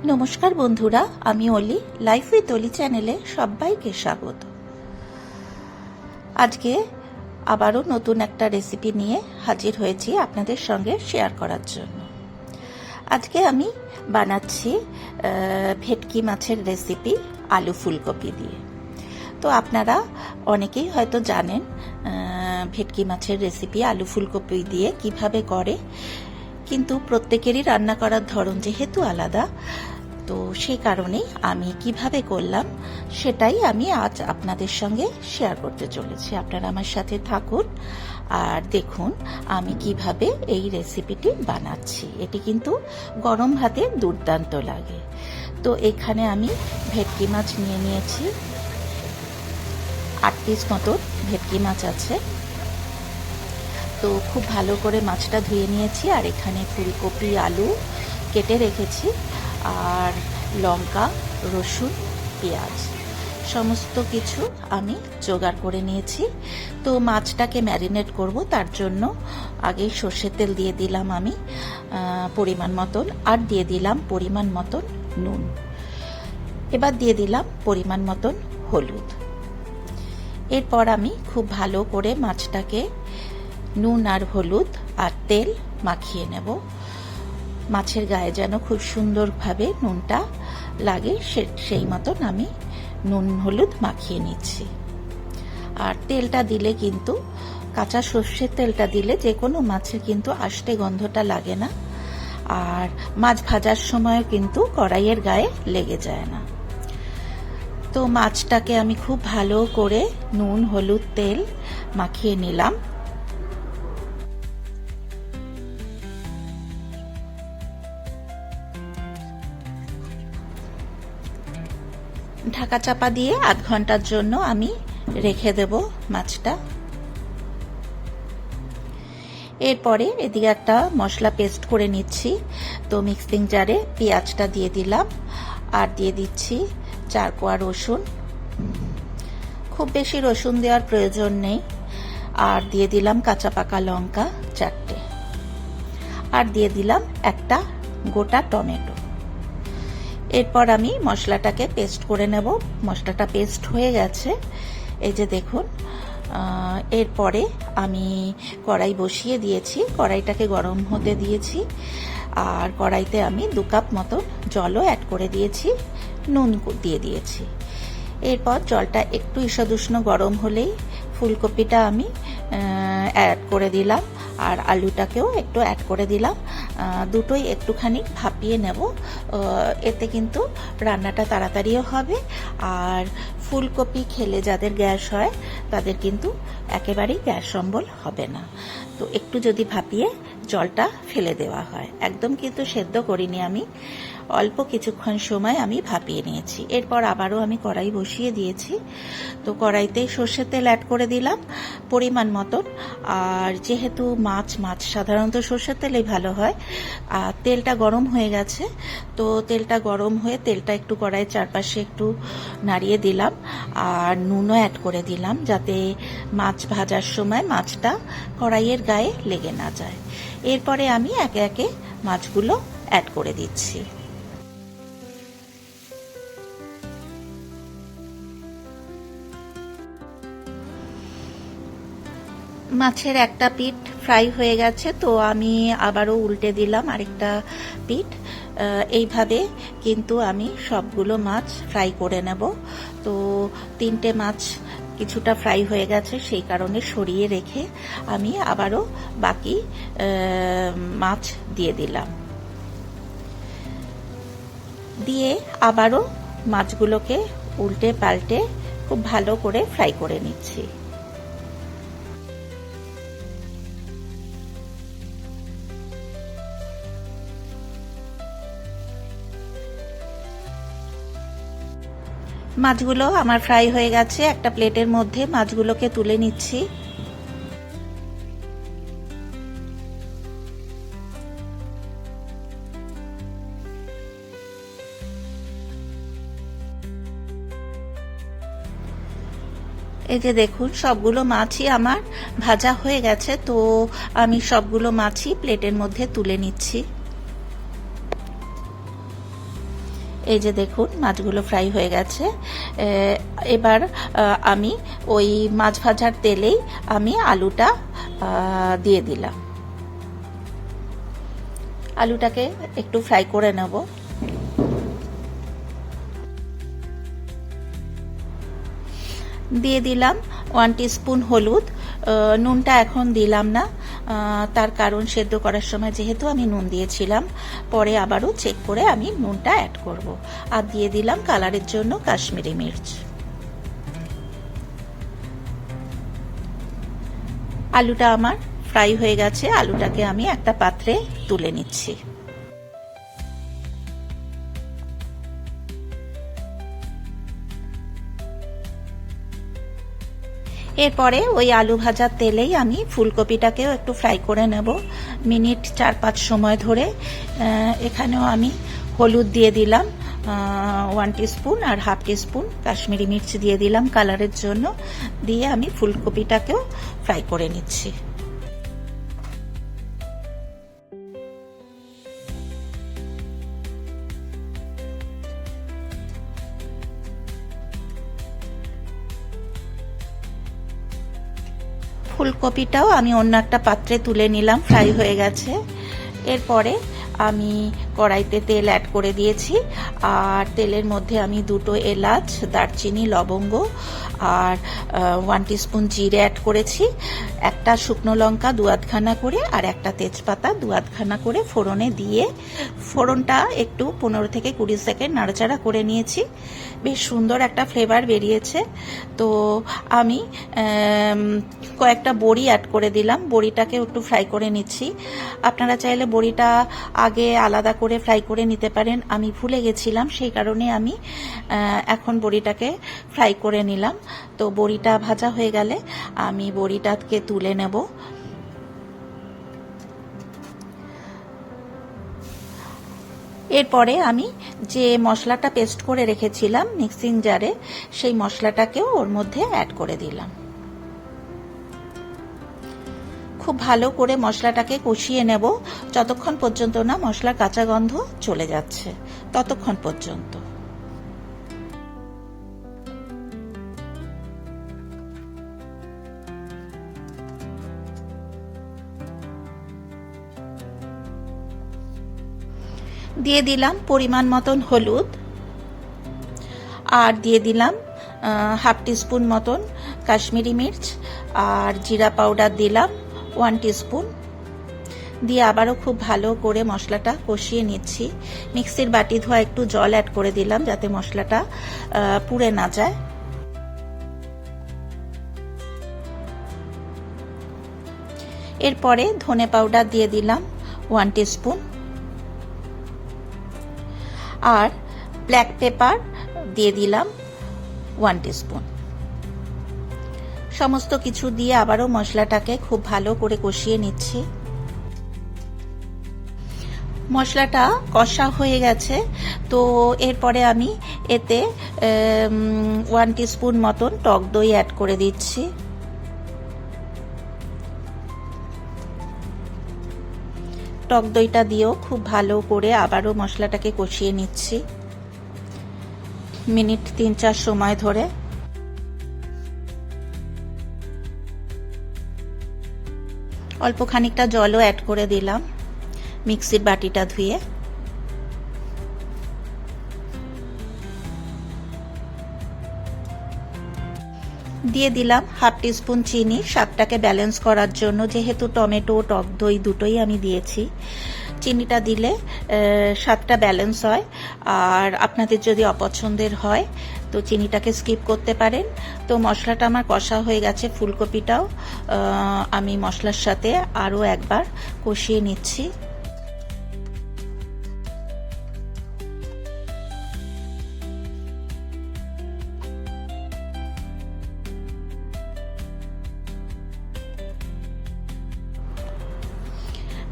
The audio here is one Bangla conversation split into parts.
নমস্কার বন্ধুরা, আমি অলি লাইফ উইথ অলি চ্যানেলে সবাইকে স্বাগত। আজকে আবারও নতুন একটা রেসিপি নিয়ে হাজির হয়েছি আপনাদের সঙ্গে শেয়ার করার জন্য। আজকে আমি বানাচ্ছি ভেটকি মাছের রেসিপি আলু ফুলকপি দিয়ে। তো আপনারা অনেকেই হয়তো জানেন ভেটকি মাছের রেসিপি আলু ফুলকপি দিয়ে কীভাবে করে। কিন্তু প্রত্যেকেরই রান্না করার ধরন যেহেতু আলাদা, তো সেই কারণে আমি কীভাবে করলাম সেটাই আমি আজ আপনাদের সঙ্গে শেয়ার করতে চলেছি। আপনারা আমার সাথে থাকুন আর দেখুন আমি কীভাবে এই রেসিপিটি বানাচ্ছি। এটি কিন্তু গরম ভাতে দুর্দান্ত লাগে। তো এখানে আমি ভেটকি মাছ নিয়ে নিয়েছি। আট পিস মতো ভেটকি মাছ আছে। তো খুব ভালো করে মাছটা ধুয়ে নিয়েছি, আর এখানে ফুলকপি, আলু কেটে রেখেছি, আর লঙ্কা, রসুন, পেঁয়াজ, সমস্ত কিছু আমি জোগাড় করে নিয়েছি। তো মাছটাকে ম্যারিনেট করব, তার জন্য আগে সর্ষের তেল দিয়ে দিলাম আমি পরিমাণ মতন, আর দিয়ে দিলাম পরিমাণ মতন নুন। এবার দিয়ে দিলাম পরিমাণ মতন হলুদ। এরপর আমি খুব ভালো করে মাছটাকে নুন আর হলুদ আর তেল মাখিয়ে নেব। মাছের গায়ে যেন খুব সুন্দরভাবে নুনটা লাগে, সে- সেই মতন আমি নুন, হলুদ মাখিয়ে নিচ্ছি। আর তেলটা দিলে কিন্তু, কাঁচা সর্ষের তেলটা দিলে যে কোনো মাছের কিন্তু আষ্টে গন্ধটা লাগে না। আর মাছ ভাজার সময়ও কিন্তু কড়াইয়ের গায়ে লেগে যায় না। তো মাছটাকে আমি খুব ভালো করে নুন, হলুদ, তেল মাখিয়ে নিলাম। ঢাকা চাপা দিয়ে আধ ঘণ্টার জন্য আমি রেখে দেব মাছটা। এরপরে এদিকে একটা মশলা পেস্ট করে নিচ্ছি। তো মিক্সিং জারে পেঁয়াজটা দিয়ে দিলাম আর দিয়ে দিচ্ছি চার কোয়া রসুন। খুব বেশি রসুন দেওয়ার প্রয়োজন নেই। আর দিয়ে দিলাম কাঁচা পাকা লঙ্কা চারটে। আর দিয়ে দিলাম একটা গোটা টমেটো। এরপর আমি মশলাটাকে পেস্ট করে নেব। মশলাটা পেস্ট হয়ে গেছে। এই যে দেখুন এরপরে আমি কড়াই বসিয়ে দিয়েছি। কড়াইটাকে গরম হতে দিয়েছি। আর কড়াইতে আমি দু কাপ মতো জলও অ্যাড করে দিয়েছি। নুন দিয়ে দিয়েছি। এরপর জলটা একটু ঈষদুষ্ণ গরম হলেই ফুলকপিটা আমি অ্যাড করে দিলাম। আর আলুটাকেও একটু অ্যাড করে দিলাম। দুটোই একটুখানি ভাপিয়ে নেব। এতে কিন্তু রান্নাটা তাড়াতাড়িও হবে। আর ফুলকপি খেলে যাদের গ্যাস হয়, তাদের কিন্তু একেবারেই গ্যাস সম্বল হবে না। তো একটু যদি ভাপিয়ে জলটা ফেলে দেওয়া হয়। একদম কিন্তু সেদ্ধ করিনি আমি। অল্প কিছুক্ষণ সময় আমি ভাপিয়ে নিয়েছি। এরপর আবারও আমি কড়াই বসিয়ে দিয়েছি। তো কড়াইতে সর্ষের তেল অ্যাড করে দিলাম পরিমাণ মতন। আর যেহেতু মাছ মাছ সাধারণত সর্ষের তেলেই ভালো হয়, আর তেলটা গরম হয়ে গেছে, তো তেলটা গরম হয়ে তেলটা একটু কড়াইয়ের চারপাশে একটু নাড়িয়ে দিলাম। আর নুনও অ্যাড করে দিলাম যাতে মাছ ভাজার সময় মাছটা কড়াইয়ের গায়ে লেগে না যায়। এরপরে আমি একে একে মাছগুলো অ্যাড করে দিচ্ছি। মাছের একটা পিঠ ফ্রাই হয়ে গেছে, তো আমি আবারও উল্টে দিলাম আরেকটা পিঠ। এইভাবে কিন্তু আমি সবগুলো মাছ ফ্রাই করে নেব। তো তিনটে মাছ কিছুটা ফ্রাই হয়ে গেছে, সেই কারণে সরিয়ে রেখে আমি আবারও বাকি মাছ দিয়ে দিলাম। দিয়ে আবারও মাছগুলোকে উল্টে পাল্টে খুব ভালো করে ফ্রাই করে নিচ্ছি। মাছগুলো আমার ফ্রাই হয়ে গেছে। একটা প্লেটের মধ্যে মাছগুলোকে তুলে নিচ্ছি। এই যে দেখুন, সবগুলো মাছই আমার ভাজা হয়ে গেছে, তো আমি সবগুলো মাছই প্লেটের মধ্যে তুলে নিচ্ছি। এই যে দেখুন, মাছগুলো ফ্রাই হয়ে গেছে। এবার আমি ওই মাছ ভাজার তেলেই আমি আলুটা দিয়ে দিলাম। আলুটাকে একটু ফ্রাই করে নেব। দিয়ে দিলাম ওয়ান স্পুন হলুদ। নুনটা এখন দিলাম না। তার কারণ সেদ্ধ করার সময় যেহেতু আমি নুন দিয়েছিলাম, পরে আবারও চেক করে আমি নুনটা অ্যাড করব। আর দিয়ে দিলাম কালারের জন্য কাশ্মীরি মির্চ। আলুটা আমার ফ্রাই হয়ে গেছে, আলুটাকে আমি একটা পাত্রে তুলে নিচ্ছি। এরপরে ওই আলু ভাজার তেলেই আমি ফুলকপিটাকেও একটু ফ্রাই করে নেব। মিনিট চার পাঁচ সময় ধরে এখানেও আমি হলুদ দিয়ে দিলাম ওয়ান স্পুন আর হাফ স্পুন কাশ্মীরি মির্চ দিয়ে দিলাম কালারের জন্য। দিয়ে আমি ফুলকপিটাকেও ফ্রাই করে নিচ্ছি। ফুলকপিটাও আমি অন্য একটা পাত্রে তুলে নিলাম, ফ্রাই হয়ে গেছে। এরপরে আমি কড়াইতে তেল অ্যাড করে দিয়েছি, আর তেলের মধ্যে আমি দুটো এলাচ, দারচিনি, লবঙ্গ, আর ওয়ান স্পুন জিরে অ্যাড করেছি। একটা শুকনো লঙ্কা দু আধখানা করে আর একটা তেজপাতা দু আধখানা করে ফোড়নে দিয়ে ফোড়নটা একটু পনেরো থেকে কুড়ি সেকেন্ড নাড়াচাড়া করে নিয়েছি। বেশ সুন্দর একটা ফ্লেভার বেরিয়েছে। তো আমি কয়েকটা বড়ি অ্যাড করে দিলাম। বড়িটাকে একটু ফ্রাই করে নিচ্ছি। আপনারা চাইলে বড়িটা আগে আলাদা করে ফ্রাই করে নিতে পারেন। আমি ভুলে গেছিলাম, সেই কারণে আমি এখন বড়িটাকে ফ্রাই করে নিলাম। তো বড়িটা ভাজা হয়ে গেলে আমি বড়িটাকে তুলে নেব। এরপরে আমি যে মশলাটা পেস্ট করে রেখেছিলাম মিক্সিং জারে, সেই মশলাটাকেও ওর মধ্যে অ্যাড করে দিলাম। খুব ভালো করে মশলাটাকে কষিয়ে নেব। যতক্ষণ পর্যন্ত না মশলার কাঁচা গন্ধ চলে যাচ্ছে, ততক্ষণ পর্যন্ত। দিয়ে দিলাম পরিমাণ মতন হলুদ। আর দিয়ে দিলাম হাফ টিস্পুন মতন কাশ্মীরি মির্চ। আর জিরা পাউডার দিলাম, ওয়ান টিস্পুন। দিয়ে আবারও খুব ভালো করে মশলাটা কষিয়ে নিচ্ছি। মিক্সির বাটি ধোয়া একটু জল অ্যাড করে দিলাম যাতে মশলাটা পুড়ে না যায়। এরপরে ধনে পাউডার দিয়ে দিলাম, ওয়ান টিস্পুন। আর ব্ল্যাক পেপার দিয়ে দিলাম ওয়ান টিস্পুন সমস্ত কিছু দিয়ে আবারও মশলাটাকে খুব ভালো করে কষিয়ে নিচ্ছি। মশলাটা কষা হয়ে গেছে, তো এরপরে আমি এতে ওয়ান টিস্পুন মতন টক দই অ্যাড করে দিচ্ছি। টক দইটা দিয়েও খুব ভালো করে আবারও মশলাটাকে কষিয়ে নিচ্ছি। মিনিট তিন চার সময় ধরে। অল্প খানিকটা জলও অ্যাড করে দিলাম। মিক্সির বাটিটা ধুয়ে। দিয়ে দিলাম হাফ টিস্পুন চিনি। স্বাদটাকে ব্যালেন্স করার জন্য যেহেতু টমেটো, টক দই দুটোই আমি দিয়েছি। চিনিটা দিলে স্বাদটা ব্যালেন্স হয়। আর আপনাদের যদি অপছন্দের হয়, তো চিনিটাকে স্কিপ করতে পারেন। তো মশলাটা আমার কষা হয়ে গেছে ফুলকপিটাও। আমি মশলার সাথে আরও একবার কষিয়ে নিচ্ছি।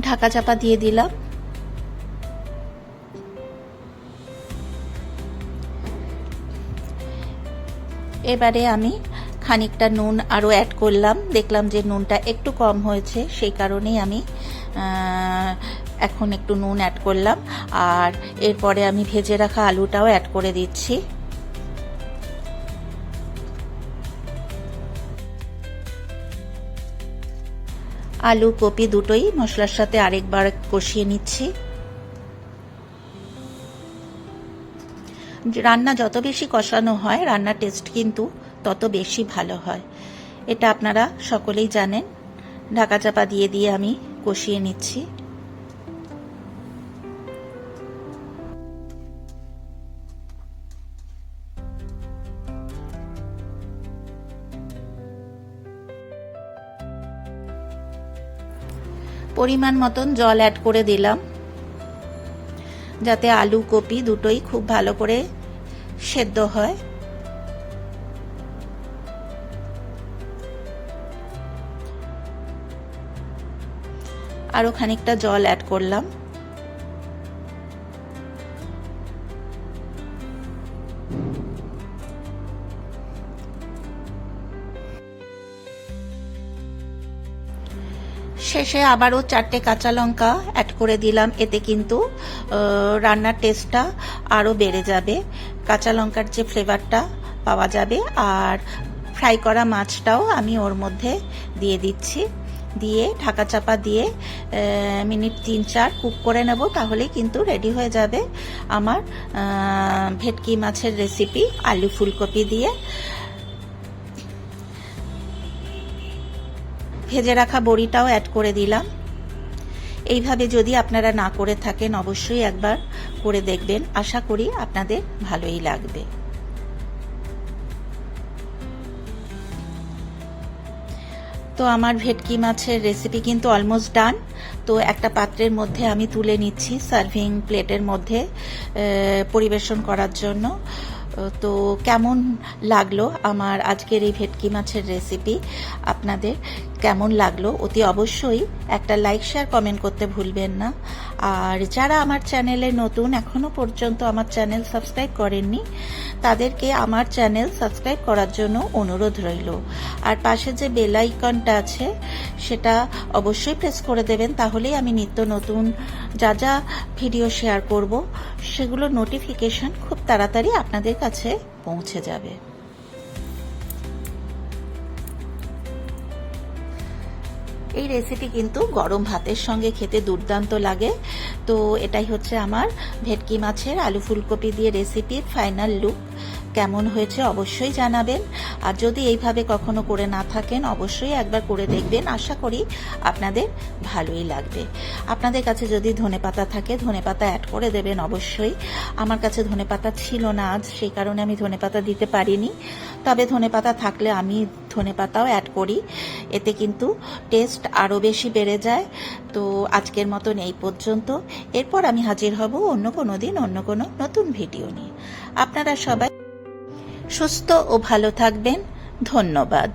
ঢাকা চাপা দিয়ে দিলাম। এবারে আমি খানিকটা নুন আরও অ্যাড করলাম। দেখলাম যে নুনটা একটু কম হয়েছে, সেই কারণেই আমি এখন একটু নুন অ্যাড করলাম। আর এরপরে আমি ভেজে রাখা আলুটাও অ্যাড করে দিচ্ছি। আলু, কপি দুটোই মশলার সাথে আরেকবার কষিয়ে নিচ্ছি। রান্না যত বেশি কষানো হয়, রান্নার টেস্ট কিন্তু তত বেশি ভালো হয়। এটা আপনারা সকলেই জানেন। ঢাকা চাপা দিয়ে দিয়ে আমি কষিয়ে নিচ্ছি। পরিমাণ মতন জল অ্যাড করে দিলাম। যাতে আলু কপি দুটোই খুব ভালো করে সেদ্ধ হয়। আরও খানিকটা জল অ্যাড করলাম। শেষে আবারও চারটে কাঁচা লঙ্কা অ্যাড করে দিলাম। এতে কিন্তু রান্নার টেস্টটা আরও বেড়ে যাবে। কাঁচা লঙ্কার যে ফ্লেভারটা পাওয়া যাবে আর ফ্রাই করা মাছটাও আমি ওর মধ্যে দিয়ে দিচ্ছি। দিয়ে ঢাকা চাপা দিয়ে মিনিট তিন চার কুক করে নেব, তাহলেই কিন্তু রেডি হয়ে যাবে আমার ভেটকি মাছের রেসিপি আলু ফুলকপি দিয়ে। ভেজে রাখা বড়িটাও অ্যাড করে দিলাম। এইভাবে যদি আপনারা না করে থাকেন, অবশ্যই একবার করে দেখবেন। আশা করি আপনাদের ভালোই লাগবে। তো আমার ভেটকি মাছের রেসিপি কিন্তু অলমোস্ট ডান তো একটা পাত্রের মধ্যে আমি তুলে নিচ্ছি সার্ভিং প্লেটের মধ্যে পরিবেশন করার জন্য। তো কেমন লাগল আমার আজকের এই ভেটকি মাছের রেসিপি আপনাদের কেমন লাগল অতি অবশ্যই একটা লাইক শেয়ার কমেন্ট করতে ভুলবেন না। আর যারা আমার চ্যানেলে নতুন, এখনও পর্যন্ত আমার চ্যানেল সাবস্ক্রাইব করেননি, তাদেরকে আমার চ্যানেল সাবস্ক্রাইব করার জন্য অনুরোধ রইল। আর পাশে যে বেল আইকনটা আছে, সেটা অবশ্যই প্রেস করে দেবেন, তাহলেই আমি নিত্য নতুন যা যা ভিডিও শেয়ার করব, সেগুলো নোটিফিকেশন খুব তাড়াতাড়ি আপনাদের কাছে পৌঁছে যাবে। এই রেসিপি কিন্তু গরম ভাতের সঙ্গে খেতে দুর্দান্ত লাগে। তো এটাই হচ্ছে আমার ভেটকি মাছের আলু ফুলকপি দিয়ে রেসিপির ফাইনাল লুক কেমন হয়েছে অবশ্যই জানাবেন। আর যদি এইভাবে কখনো করে না থাকেন, অবশ্যই একবার করে দেখবেন। আশা করি আপনাদের ভালোই লাগবে। আপনাদের কাছে যদি ধনে পাতা থাকে, ধনে পাতা অ্যাড করে দেবেন অবশ্যই। আমার কাছে ধনে পাতা ছিল না আজ, সেই কারণে আমি ধনে পাতা দিতে পারিনি। তবে ধনে পাতা থাকলে আমি ধনে পাতাও অ্যাড করি। এতে কিন্তু টেস্ট আরও বেশি বেড়ে যায়। তো আজকের মতন এই পর্যন্ত। এরপর আমি হাজির হব অন্য কোনো দিন, অন্য কোনো নতুন ভিডিও নিয়ে। আপনারা সবাই সুস্থ ও ভালো থাকবেন। ধন্যবাদ।